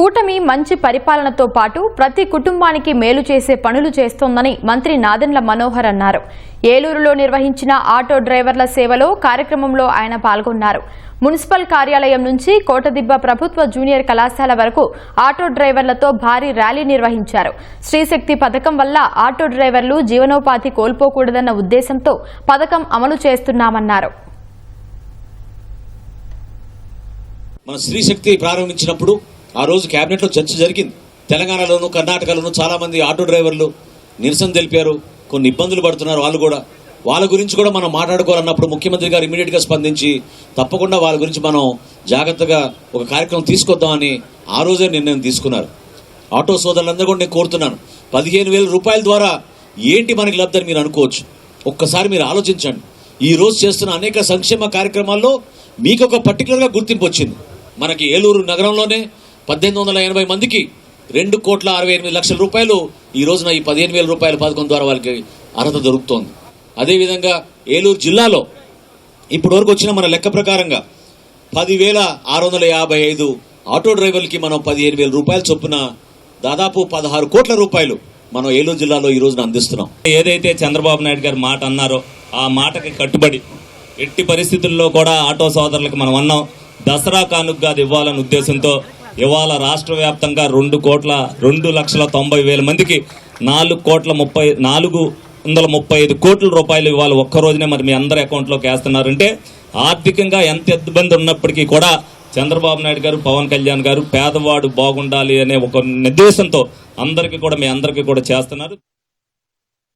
కూటమి మంచి పరిపాలనతో పాటు ప్రతి కుటుంబానికి మేలు చేసే పనులు చేస్తోందని మంత్రి నాదెండ్ల మనోహర్ అన్నారు. ఏలూరులో నిర్వహించిన ఆటో డ్రైవర్ల సేవలో కార్యక్రమంలో ఆయన పాల్గొన్నారు. మున్సిపల్ కార్యాలయం నుంచి కోటదిబ్బ ప్రభుత్వ జూనియర్ కళాశాల వరకు ఆటో డ్రైవర్లతో భారీ ర్యాలీ నిర్వహించారు. శ్రీశక్తి పథకం వల్ల ఆటో డ్రైవర్లు జీవనోపాధి కోల్పోకూడదన్న ఉద్దేశంతో పథకం అమలు చేస్తున్నామన్నారు. మన స్త్రీ శక్తి ప్రారంభించినప్పుడు ఆ రోజు క్యాబినెట్లో చర్చ జరిగింది. తెలంగాణలోను కర్ణాటకలోను చాలామంది ఆటో డ్రైవర్లు నిరసన తెలిపారు. కొన్ని ఇబ్బందులు పడుతున్నారు వాళ్ళు కూడా. వాళ్ళ గురించి కూడా మనం మాట్లాడుకోవాలన్నప్పుడు ముఖ్యమంత్రి గారు ఇమీడియట్గా స్పందించి తప్పకుండా వాళ్ళ గురించి మనం జాగ్రత్తగా ఒక కార్యక్రమం తీసుకొద్దామని ఆ రోజే నిర్ణయం తీసుకున్నారు. ఆటో సోదరులందరూ కూడా నేను కోరుతున్నాను. పదిహేను వేల రూపాయల ద్వారా ఏంటి మనకి లబ్ధని మీరు అనుకోవచ్చు. ఒక్కసారి మీరు ఆలోచించండి. ఈ రోజు చేస్తున్న అనేక సంక్షేమ కార్యక్రమాల్లో మీకు ఒక పర్టికులర్గా గుర్తింపు వచ్చింది. మనకి ఏలూరు నగరంలోనే పద్దెనిమిది వందల ఎనభై మందికి రెండు కోట్ల అరవై ఎనిమిది లక్షల రూపాయలు ఈ రోజున ఈ పదిహేను వేల రూపాయల పథకం ద్వారా వాళ్ళకి అర్హత దొరుకుతోంది. అదేవిధంగా ఏలూరు జిల్లాలో ఇప్పటి వరకు వచ్చిన మన లెక్క ప్రకారంగా పదివేల ఆరు వందల యాభై ఐదు ఆటో డ్రైవర్లకి మనం పదిహేను వేల రూపాయలు చొప్పున దాదాపు పదహారు కోట్ల రూపాయలు మనం ఏలూరు జిల్లాలో ఈ రోజున అందిస్తున్నాం. ఏదైతే చంద్రబాబు నాయుడు గారు మాట అన్నారో ఆ మాటకి కట్టుబడి ఎట్టి పరిస్థితుల్లో కూడా ఆటో సోదరులకు మనం అన్నాం దసరా కానుకగా అది ఇవ్వాలనే ఉద్దేశంతో ఇవాళ రాష్ట్ర వ్యాప్తంగా రెండు కోట్ల రెండు లక్షల తొంభై వేల మందికి నాలుగు కోట్ల ముప్పై నాలుగు వందల ముప్పై ఐదు కోట్ల రూపాయలు ఇవాళ ఒక్క రోజునే మరి మీ అందరి అకౌంట్లోకి వేస్తున్నారంటే ఆర్థికంగా ఎంత ఇబ్బంది ఉన్నప్పటికీ కూడా చంద్రబాబు నాయుడు గారు పవన్ కళ్యాణ్ గారు పేదవాడు బాగుండాలి అనే ఒక నిర్దేశంతో అందరికీ కూడా మీ అందరికీ కూడా చేస్తున్నారు.